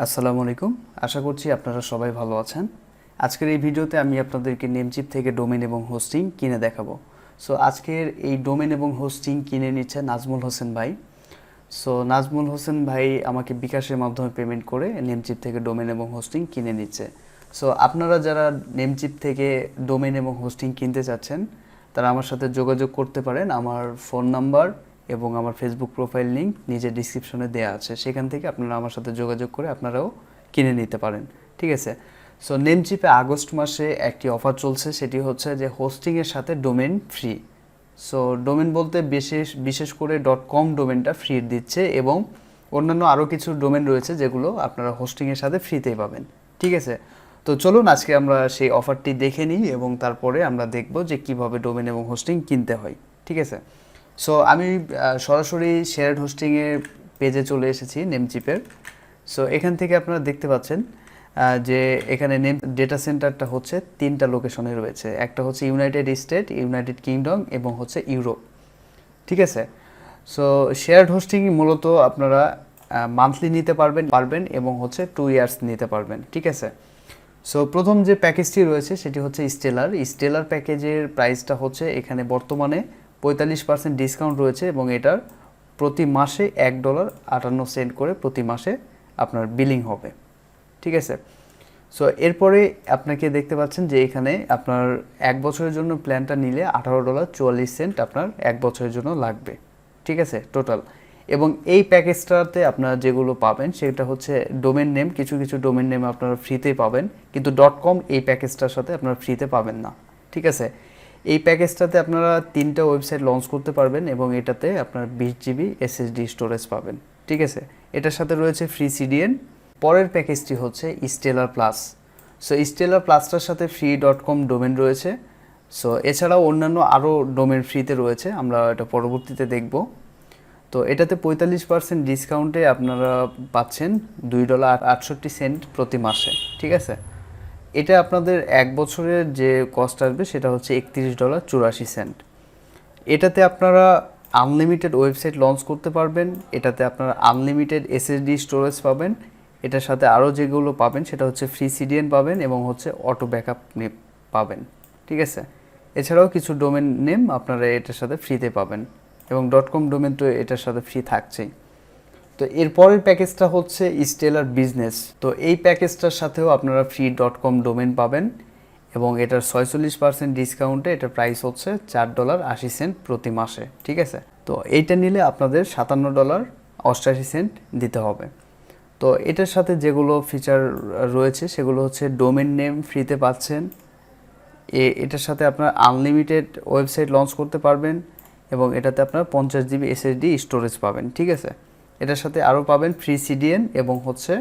আসসালামু আলাইকুম। আশা করছি আপনারা সবাই ভালো আছেন। আজকের এই ভিডিওতে আমি আপনাদেরকে নেমচিপ থেকে ডোমেন এবং হোস্টিং কিনে দেখাবো। সো আজকের এই ডোমেন এবং হোস্টিং কিনে নিচ্ছে নাজমুল হোসেন ভাই। সো নাজমুল হোসেন ভাই আমাকে বিকাশের মাধ্যমে পেমেন্ট করে নেমচিপ থেকে ডোমেন এবং হোস্টিং কিনে নিচ্ছে। সো আপনারা যারা নেমচিপ থেকে ডোমেন এবং হোস্টিং কিনতে চাচ্ছেন, তারা আমার সাথে যোগাযোগ করতে পারেন। আমার ফোন নাম্বার এবং আমার ফেসবুক প্রোফাইল লিঙ্ক নিজের ডিসক্রিপশনে দেওয়া আছে। সেখান থেকে আপনারা আমার সাথে যোগাযোগ করে আপনারাও কিনে নিতে পারেন। ঠিক আছে? সো নেমচিপে আগস্ট মাসে একটি অফার চলছে। সেটি হচ্ছে যে হোস্টিংয়ের সাথে ডোমেন ফ্রি সো ডোমেন বলতে বিশেষ বিশেষ করে ডট কম ডোমেনটা ফ্রি দিচ্ছে এবং অন্যান্য আরও কিছু ডোমেন রয়েছে যেগুলো আপনারা হোস্টিংয়ের সাথে ফ্রিতেই পাবেন। ঠিক আছে? তো চলুন আজকে আমরা সেই অফারটি দেখে নিই এবং তারপরে আমরা দেখব যে কীভাবে ডোমেন এবং হোস্টিং কিনতে হয়। ঠিক আছে? সো আমি সরাসরি শেয়ার হোস্টিংয়ের পেজে চলে এসেছি নেমচিপের সো এখান থেকে আপনারা দেখতে পাচ্ছেন যে এখানে নেম ডেটা সেন্টারটা হচ্ছে তিনটা লোকেশনে রয়েছে। একটা হচ্ছে ইউনাইটেড স্টেট ইউনাইটেড কিংডম এবং হচ্ছে ইউরোপ ঠিক আছে? সো শেয়ার্ড হোস্টিং মূলত আপনারা মান্থলি নিতে পারবেন পারবেন এবং হচ্ছে টু ইয়ার্স নিতে পারবেন। ঠিক আছে? সো প্রথম যে প্যাকেজটি রয়েছে সেটি হচ্ছে স্টেলার স্টেলার প্যাকেজের প্রাইসটা হচ্ছে এখানে বর্তমানে পঁয়তাল্লিশ পার্সেন্ট ডিসকাউন্ট রয়েছে এবং এটার প্রতি মাসে এক ডলার আটান্ন সেন্ট করে প্রতি মাসে আপনার বিলিং হবে। ঠিক আছে? সো এরপরে আপনাকে দেখতে পাচ্ছেন যে এখানে আপনার এক বছরের জন্য প্ল্যানটা নিলে আঠারো ডলার চুয়াল্লিশ সেন্ট আপনার এক বছরের জন্য লাগবে। ঠিক আছে? টোটাল এবং এই প্যাকেজটাতে আপনারা যেগুলো পাবেন সেটা হচ্ছে ডোমেন নেম কিছু কিছু ডোমেন নেম আপনারা ফ্রিতে পাবেন, কিন্তু ডট কম এই প্যাকেজটার সাথে আপনারা ফ্রিতে পাবেন না। ঠিক আছে? এই প্যাকেজটাতে আপনারা তিনটা ওয়েবসাইট লঞ্চ করতে পারবেন এবং এটাতে আপনার বিশ জিবি এসএসডি স্টোরেজ পাবেন। ঠিক আছে? এটার সাথে রয়েছে ফ্রি সিডিএন পরের প্যাকেজটি হচ্ছে স্টেলার প্লাস সো স্টেলার প্লাসটার সাথে ফ্রি ডট কম ডোমেন রয়েছে। সো এছাড়াও অন্যান্য আরও ডোমেন ফ্রিতে রয়েছে। আমরা এটা পরবর্তীতে দেখব। তো, এটাতে পঁয়তাল্লিশ পার্সেন্ট ডিসকাউন্টে আপনারা পাচ্ছেন দুই ডলার আটষট্টি সেন্ট প্রতি মাসে। ঠিক আছে? এটা আপনাদের এক বছরের যে কস্ট আসবে, সেটা হচ্ছে একত্রিশ ডলার চুরাশি সেন্ট এটাতে আপনারা আনলিমিটেড ওয়েবসাইট লঞ্চ করতে পারবেন, এটাতে আপনারা আনলিমিটেড এসএসডি স্টোরেজ পাবেন, এটার সাথে আরও যেগুলো পাবেন, সেটা হচ্ছে ফ্রি সিডিএন পাবেন এবং হচ্ছে অটো ব্যাকআপ পাবেন। ঠিক আছে? এছাড়াও কিছু ডোমেন নেম আপনারা এটার সাথে ফ্রিতে পাবেন এবং ডট কম ডোমেন তো এটার সাথে ফ্রি থাকছেই। তো এরপরের প্যাকেজটা হচ্ছে স্টেলার বিজনেস তো এই প্যাকেজটার সাথেও আপনারা ফ্রি ডট কম ডোমেন পাবেন এবং এটার ছয়চল্লিশ পার্সেন্ট ডিসকাউন্টে এটার প্রাইস হচ্ছে চার ডলার আশি সেন্ট প্রতি মাসে, ঠিক আছে? তো এইটা নিলে আপনাদের সাতান্ন ডলার অষ্টাশি সেন্ট দিতে হবে। তো এটার সাথে যেগুলো ফিচার রয়েছে সেগুলো হচ্ছে ডোমেন নেম ফ্রিতে পাচ্ছেন। এ- এটার সাথে আপনার আনলিমিটেড ওয়েবসাইট লঞ্চ করতে পারবেন এবং এটাতে আপনার পঞ্চাশ জিবি এসএসডি স্টোরেজ পাবেন, ঠিক আছে? এটার সাথে আরও পাবেন ফ্রি সিডিএন এবং হচ্ছে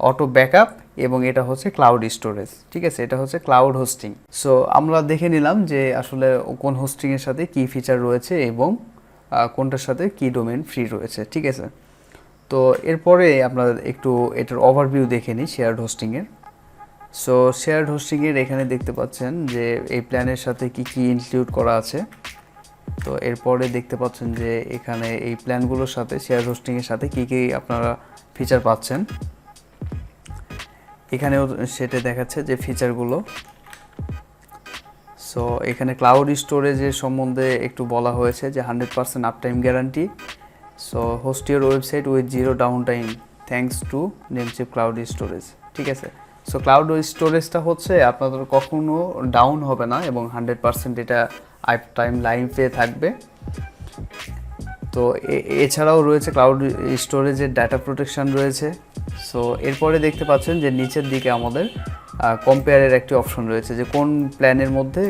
অটো ব্যাকআপ এবং এটা হচ্ছে ক্লাউড স্টোরেজ ঠিক আছে? এটা হচ্ছে ক্লাউড হোস্টিং সো আমরা দেখে নিলাম যে আসলে কোন হোস্টিংয়ের সাথে কি ফিচার রয়েছে এবং কোনটার সাথে কি ডোমেন ফ্রি রয়েছে, ঠিক আছে? তো এরপরে আমরা একটু এটার ওভারভিউ দেখে নিই শেয়ার্ড হোস্টিংয়ের সো শেয়ার্ড হোস্টিংয়ের এখানে দেখতে পাচ্ছেন যে এই প্ল্যানের সাথে কি কি ইনক্লুড করা আছে। তো এরপরে দেখতে পাচ্ছেন যে এখানে এই প্ল্যানগুলোর সাথে, শেয়ার হোস্টিংয়ের সাথে কি কি আপনারা ফিচার পাচ্ছেন। এখানেও সেটা দেখাচ্ছে যে ফিচারগুলো সো এখানে ক্লাউড স্টোরেজের সম্বন্ধে একটু বলা হয়েছে যে hundred percent uptime guarantee so host website with zero downtime thanks to Namecheap cloud storage ঠিক আছে? সো ক্লাউড স্টোরেজটা হচ্ছে আপনাদের কখনো ডাউন হবে না এবং হান্ড্রেড পার্সেন্ট এটা আপ টাইম লাইফে থাকবে। তো এছাড়াও রয়েছে ক্লাউড স্টোরেজের ডাটা প্রোটেকশন রয়েছে। সো এরপরে দেখতে পাচ্ছেন যে নিচের দিকে আমাদের কম্পেয়ারের একটি অপশন রয়েছে যে কোন প্ল্যানের মধ্যে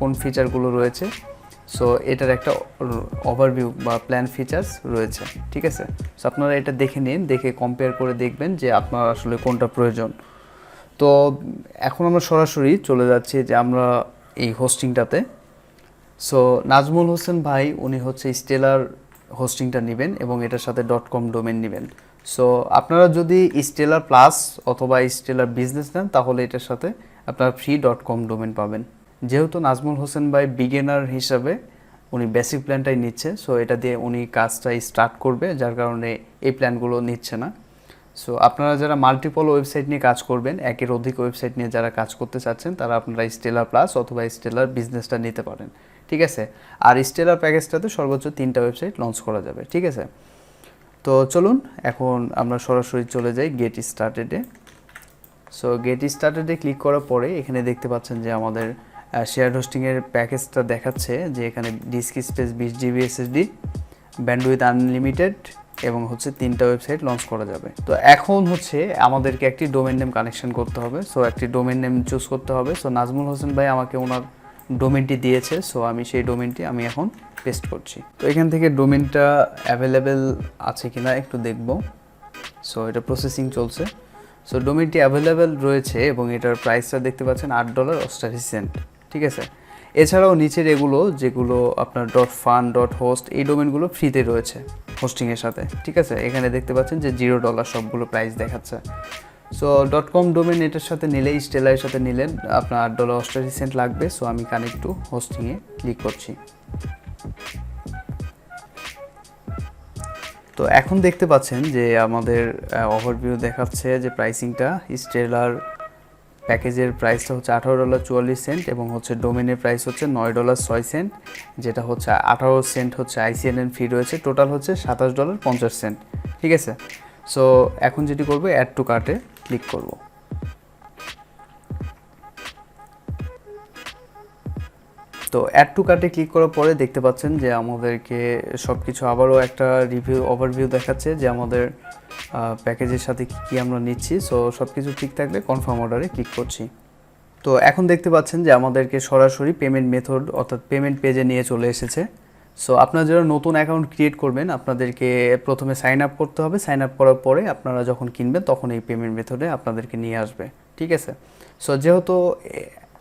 কোন ফিচারগুলো রয়েছে। সো এটার একটা ওভারভিউ বা প্ল্যান ফিচার্স রয়েছে, ঠিক আছে? সো আপনারা এটা দেখে নিন, দেখে কম্পেয়ার করে দেখবেন যে আপনার আসলে কোনটা প্রয়োজন। তো, এখন আমরা সরাসরি চলে যাচ্ছি যে আমরা এই হোস্টিংটাতে সো নাজমুল হোসেন ভাই, উনি হচ্ছে স্টেলার হোস্টিংটা নেবেন এবং এটার সাথে ডট কম ডোমেন নেবেন। সো আপনারা যদি স্টেলার প্লাস অথবা স্টেলার বিজনেস নেন, তাহলে এটার সাথে আপনারা ফ্রি ডট কম ডোমেন পাবেন। যেহেতু নাজমুল হোসেন ভাই বিগিনার হিসাবে উনি বেসিক প্ল্যানটাই নিচ্ছে সো এটা দিয়ে উনি কাজটা স্টার্ট করবে, যার কারণে এই প্ল্যানগুলো নিচ্ছে না। সো আপনারা যারা মাল্টিপল ওয়েবসাইট নিয়ে কাজ করবেন, একের অধিক ওয়েবসাইট নিয়ে যারা কাজ করতে চাচ্ছেন, তারা আপনারা স্টেলার প্লাস অথবা স্টেলার বিজনেসটা নিতে পারেন। ঠিক আছে? আর স্টেলার প্যাকেজটাতে সর্বোচ্চ তিনটা ওয়েবসাইট লঞ্চ করা যাবে, ঠিক আছে? তো চলুন, এখন আমরা সরাসরি চলে যাই গেট স্টার্টেডে সো গেট স্টার্টেডে ক্লিক করার পরে এখানে দেখতে পাচ্ছেন যে আমাদের শেয়ার হোস্টিংয়ের প্যাকেজটা দেখাচ্ছে যে এখানে ডিস্ক স্পেস বিশ জিবি এসএসডি ব্যান্ডউইথ আনলিমিটেড এবং হচ্ছে তিনটা ওয়েবসাইট লঞ্চ করা যাবে। তো এখন হচ্ছে আমাদেরকে একটি ডোমেন নেম কানেকশন করতে হবে। সো একটি ডোমেন নেম চুজ করতে হবে। সো নাজমুল হোসেন ভাই আমাকে ওনার ডোমেনটি দিয়েছে সো আমি সেই ডোমেনটি আমি এখন পেস্ট করছি। তো এখান থেকে ডোমেনটা অ্যাভেলেবেল আছে কিনা একটু দেখব। সো এটা প্রসেসিং চলছে। সো ডোমেনটি অ্যাভেলেবেল রয়েছে এবং এটার প্রাইসটা দেখতে পাচ্ছেন আট ডলার অষ্টাশি সেন্ট। ঠিক আছে? এছাড়াও নিচের এগুলো, যেগুলো আপনার ডট ফান ডট হোস্ট এই ডোমেনগুলো ফ্রিতে রয়েছে হোস্টিংয়ের সাথে। ঠিক আছে? এখানে দেখতে পাচ্ছেন যে জিরো ডলার সবগুলো প্রাইস দেখাচ্ছে। সো ডট কম ডোমেন এটার সাথে নিলে স্টেলারের সাথে নিলেন। আপনার ডলার অষ্টাশি সেন্ট লাগবে সো আমি কানেক্ট টু হোস্টিংয়ে ক্লিক করছি। তো এখন দেখতে পাচ্ছেন যে আমাদের ওভারভিউ দেখাচ্ছে যে প্রাইসিংটা স্টেলার প্যাকেজের প্রাইসটা হচ্ছে আঠারো ডলার চুয়াল্লিশ সেন্ট এবং হচ্ছে ডোমেনের প্রাইস হচ্ছে নয় ডলার ছয় সেন্ট যেটা হচ্ছে আঠারো সেন্ট হচ্ছে আইসিএনএন ফি রয়েছে। টোটাল হচ্ছে সাতাশ ডলার পঞ্চাশ সেন্ট ঠিক আছে? সো এখন যেটি করব অ্যাড টু কার্টে ক্লিক করব। তো অ্যাড টু কার্টে ক্লিক করার পরে দেখতে পাচ্ছেন যে আমাদেরকে সব কিছু আবারও একটা রিভিউ ওভারভিউ দেখাচ্ছে যে আমাদের প্যাকেজের সাথে কী কী আমরা নিচ্ছি। সো সব কিছু ঠিক থাকলে কনফার্ম অর্ডারে ক্লিক করছি। তো এখন দেখতে পাচ্ছেন যে আমাদেরকে সরাসরি পেমেন্ট মেথড অর্থাৎ পেমেন্ট পেজে নিয়ে চলে এসেছে। সো আপনারা যারা নতুন অ্যাকাউন্ট ক্রিয়েট করবেন, আপনাদেরকে প্রথমে সাইন আপ করতে হবে। সাইন আপ করার পরে আপনারা যখন কিনবেন, তখন এই পেমেন্ট মেথডে আপনাদেরকে নিয়ে আসবে। ঠিক আছে? সো যেহেতু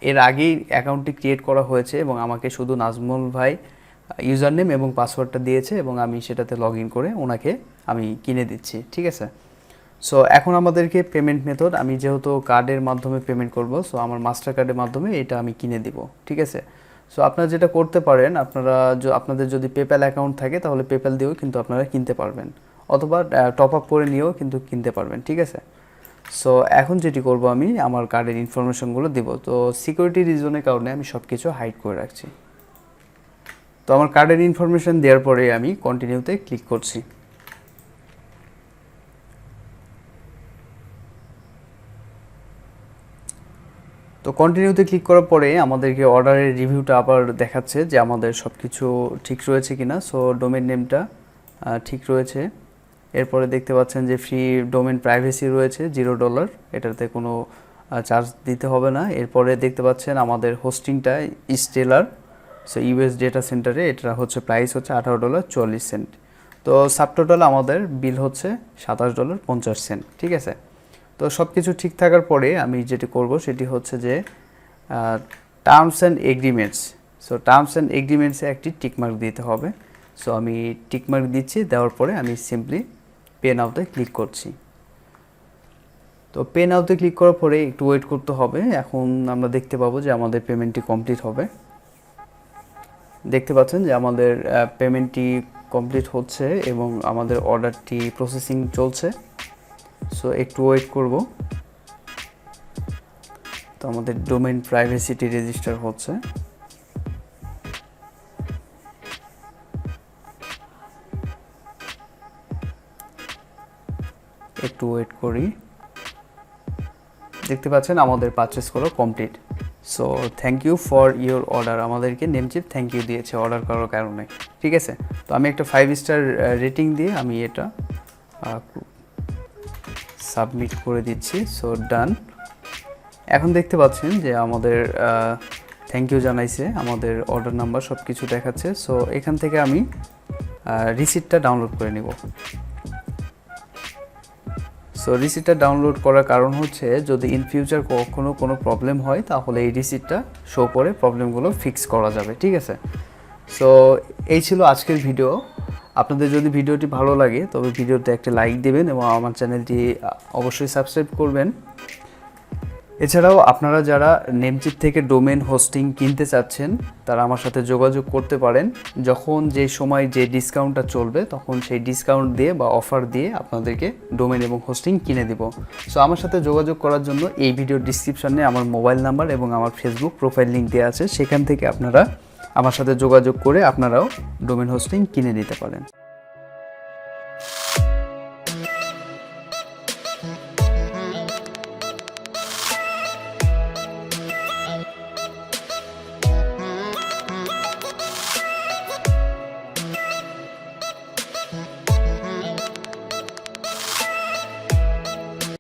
এর আগেই অ্যাকাউন্টটি ক্রিয়েট করা হয়েছে এবং আমাকে শুধু নাজমুল ভাই ইউজার নেম এবং পাসওয়ার্ডটা দিয়েছে এবং আমি সেটাতে লগ ইন করে ওনাকে আমি কিনে দিচ্ছি। ঠিক আছে? সো এখন আমাদেরকে পেমেন্ট মেথড আমি যেহেতু কার্ডের মাধ্যমে পেমেন্ট করব সো আমার মাস্টার কার্ডের মাধ্যমে এটা আমি কিনে দিব। ঠিক আছে? সো আপনারা যেটা করতে পারেন, আপনারা আপনাদের যদি পেপ্যাল অ্যাকাউন্ট থাকে, তাহলে পেপ্যাল দিয়েও কিন্তু আপনারা কিনতে পারবেন। অথবা টপ আপ করে নিয়েও কিন্তু কিনতে পারবেন, ঠিক আছে? সো এখন যেটি করব আমি, আমার কার্ডের ইনফরমেশনগুলো দিব। তো সিকিউরিটি রিজনের কারণে আমি সব কিছু হাইড করে রাখছি। তো, আমার কার্ডের ইনফরমেশন দেওয়ার পরে আমি কন্টিনিউতে ক্লিক করছি। তো কন্টিনিউতে ক্লিক করার পরে আমাদেরকে অর্ডারের রিভিউটা আবার দেখাচ্ছে যে আমাদের সব কিছু ঠিক রয়েছে কি না সো ডোমেন নেমটা ঠিক রয়েছে। এরপরে দেখতে পাচ্ছেন যে ফ্রি ডোমেন প্রাইভেসি রয়েছে জিরো ডলার এটাতে কোনো চার্জ দিতে হবে না। এরপরে দেখতে পাচ্ছেন আমাদের হোস্টিংটা স্টেলার সো ইউএস ডেটা সেন্টারে এটা হচ্ছে প্রাইস হচ্ছে আঠারো ডলার চল্লিশ সেন্ট তো সাবটোটাল আমাদের বিল হচ্ছে সাতাশ ডলার পঞ্চাশ সেন্ট ঠিক আছে? তো সব কিছু ঠিক থাকার পরে আমি যেটি করব সেটি হচ্ছে যে terms and agreements so terms and এগ্রিমেন্টসে একটি টিকমার্ক দিতে হবে। সো আমি টিকমার্ক দিচ্ছি, দেওয়ার পরে আমি সিম্পলি পে নাওতে ক্লিক করছি। তো পে নাওতে ক্লিক করার পরে একটু ওয়েট করতে হবে। এখন আমরা দেখতে পাবো যে আমাদের পেমেন্টটি কমপ্লিট হবে। দেখতে পাচ্ছেন যে আমাদের পেমেন্টটি কমপ্লিট হচ্ছে এবং আমাদের অর্ডারটি প্রসেসিং চলছে। সো একটু ওয়েট করব। তো আমাদের ডোমেন প্রাইভেসিটি রেজিস্টার হচ্ছে। একটু ওয়েট করি। দেখতে পাচ্ছেন আমাদের পারচেস করা complete so thank you for your order আমাদেরকে নেমচিপ থ্যাংক ইউ দিয়েছে অর্ডার করার কারণে। ঠিক আছে? তো আমি একটা ফাইভ স্টার রেটিং দিয়ে আমি এটা সাবমিট করে দিচ্ছি সো ডান এখন দেখতে পাচ্ছেন যে আমাদের থ্যাংক ইউ জানাইছে, আমাদের অর্ডার নাম্বার সব কিছু দেখাচ্ছে সো এখান থেকে আমি রিসিপ্টটা ডাউনলোড করে নিব। সো রিসিটটা ডাউনলোড করার কারণ হচ্ছে, যদি ইন ফিউচার কখনো কোনো প্রবলেম হয়, তাহলে এই রিসিটটা শো করে প্রবলেমগুলো ফিক্স করা যাবে, ঠিক আছে? সো এই ছিল আজকের ভিডিও আপনাদের যদি ভিডিওটি ভালো লাগে, তবে ভিডিওতে একটা লাইক দেবেন এবং আমার চ্যানেলটি অবশ্যই সাবস্ক্রাইব করবেন। এছাড়াও আপনারা যারা নেমচিপ থেকে ডোমেন হোস্টিং কিনতে চাচ্ছেন, তারা আমার সাথে যোগাযোগ করতে পারেন। যখন যে সময় যে ডিসকাউন্টটা চলবে, তখন সেই ডিসকাউন্ট দিয়ে বা অফার দিয়ে আপনাদেরকে ডোমেন এবং হোস্টিং কিনে দিব। সো আমার সাথে যোগাযোগ করার জন্য এই ভিডিওর ডিসক্রিপশনে আমার মোবাইল নাম্বার এবং আমার ফেসবুক প্রোফাইল লিঙ্ক দেওয়া আছে। সেখান থেকে আপনারা আমার সাথে যোগাযোগ করে আপনারাও ডোমেন হোস্টিং কিনে নিতে পারেন।